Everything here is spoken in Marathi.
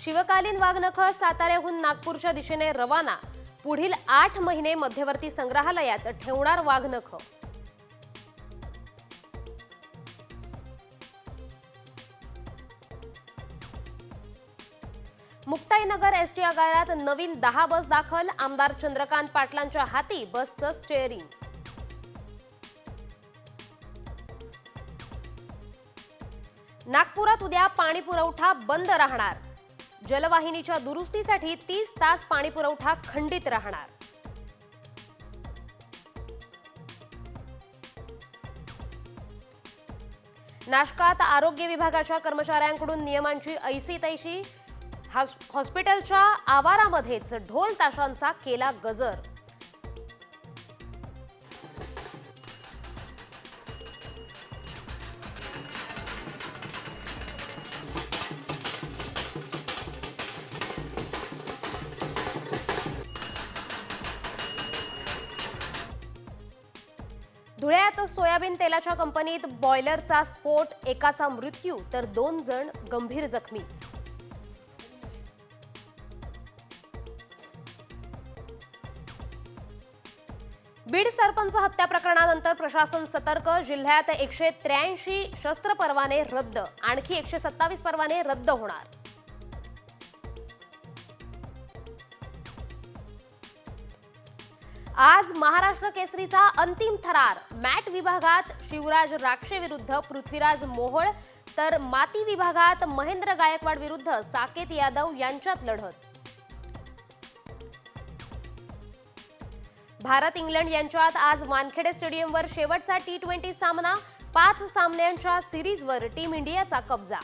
शिवकालीन वाघनखं साताऱ्याहून नागपूरच्या दिशेने रवाना. पुढील आठ महिने मध्यवर्ती संग्रहालयात ठेवणार वाघनखं मुक्ताईनगर एस टी आगारात नवीन दहा बस दाखल. आमदार चंद्रकांत पाटलांच्या हाती बसचं स्टेअरिंग नागपुरात उद्या पाणी पुरवठा बंद राहणार. जलवाहिनीच्या दुरुस्तीसाठी तीस तास पाणी पुरवठा खंडित राहणार. नाशकात आरोग्य विभागाच्या कर्मचाऱ्यांकडून नियमांची ऐसी तैशी हॉस्पिटलच्या आवारामध्येच ढोल ताशांचा केला गजर. धुळ्यात सोयाबीन तेलाच्या कंपनीत बॉयलरचा स्फोट एकाचा मृत्यू तर दोन जण गंभीर जखमी. बीड सरपंच हत्या प्रकरणानंतर प्रशासन सतर्क जिल्ह्यात एकशे त्र्याऐंशी शस्त्र परवाने रद्द आणखी एकशे सत्तावीस परवाने रद्द होणार. आज महाराष्ट्र केसरीचा अंतिम थरार. मॅट विभागात शिवराज राक्षे विरुद्ध पृथ्वीराज मोहोळ तर माती विभागात महेंद्र गायकवाड विरुद्ध साकेत यादव यांच्यात लढत. भारत इंग्लंड यांच्यात आज वानखेडे स्टेडियमवर शेवटचा टी ट्वेंटी सामना पाच सामन्यांच्या सिरीजवर टीम इंडियाचा कब्जा.